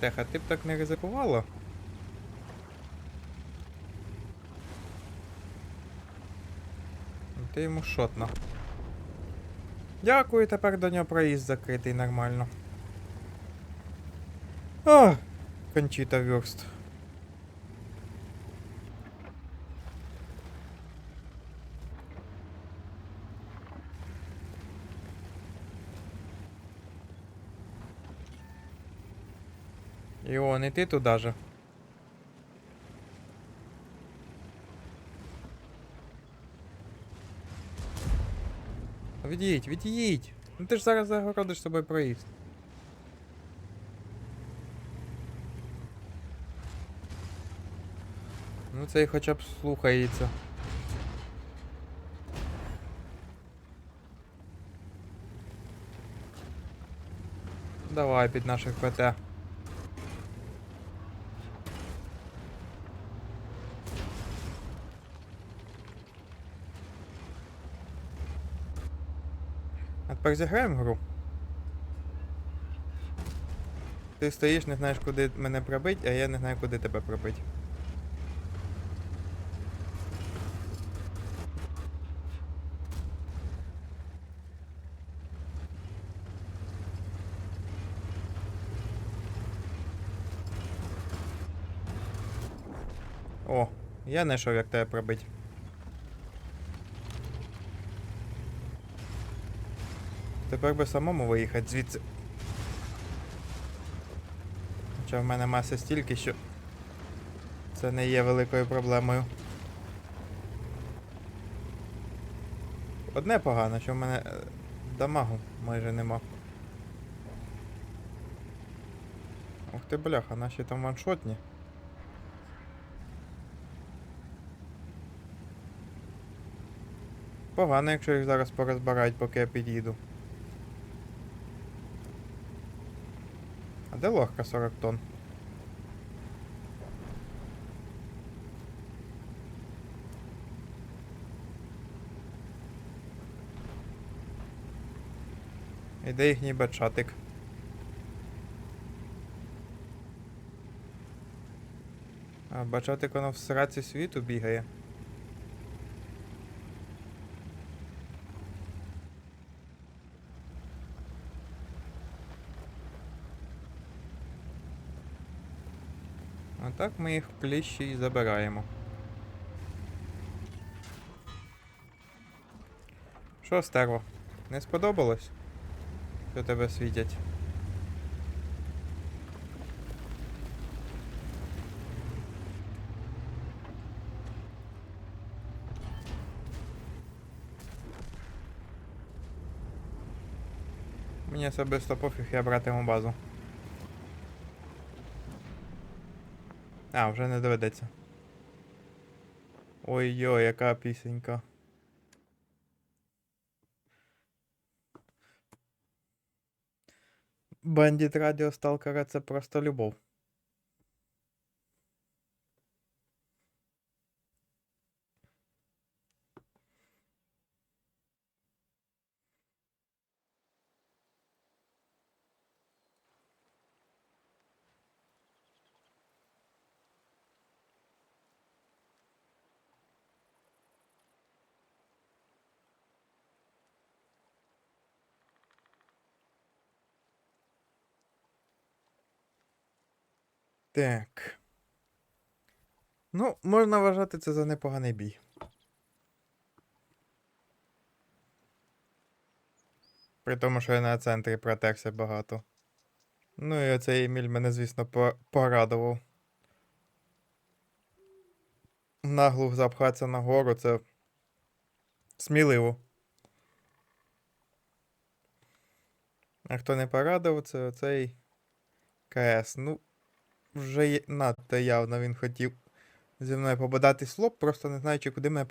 Теха, ти б так не ризикувала? Ти йому шотна. Дякую, тепер до нього проїзд закритий нормально. А, Кончита Вюрст. Іон, і ти туди же. Від'їдь, від'їдь! Ну ти ж зараз загородиш собою проїзд. Ну це цей хоча б слухається. Давай під наших ПТ. А тепер зіграємо гру. Ти стоїш, не знаєш, куди мене пробить, а я не знаю, куди тебе пробить. О, я знайшов, як тебе пробить. Тепер би самому виїхати звідси. Хоча в мене маси стільки, що це не є великою проблемою. Одне погано, що в мене е, дамагу майже нема. Ух ти бляха, наші там ваншотні. Погано, якщо їх зараз порозбирають, поки я під'їду. А де легка 40 тонн? І де їхній бачатик? А, бачатик воно в сраці світу бігає. А так ми їх в кліщі і забираємо. Що, стерво? Не сподобалось? Що тебе світять? Мені особисто пофіг, я братиму базу. А, вже не доведеться. Ой-ой, яка пісенька. Бандит Радіо Сталкера це просто любов. Так. Ну, можна вважати це за непоганий бій. При тому, що я на центрі протерся багато. Ну і оцей Еміль мене, звісно, порадував. Наглу запхатися на гору це сміливо. А хто не порадив, це оцей КС. Ну, вже надто явно він хотів зі мною побадати слоп, просто не знаючи, куди мене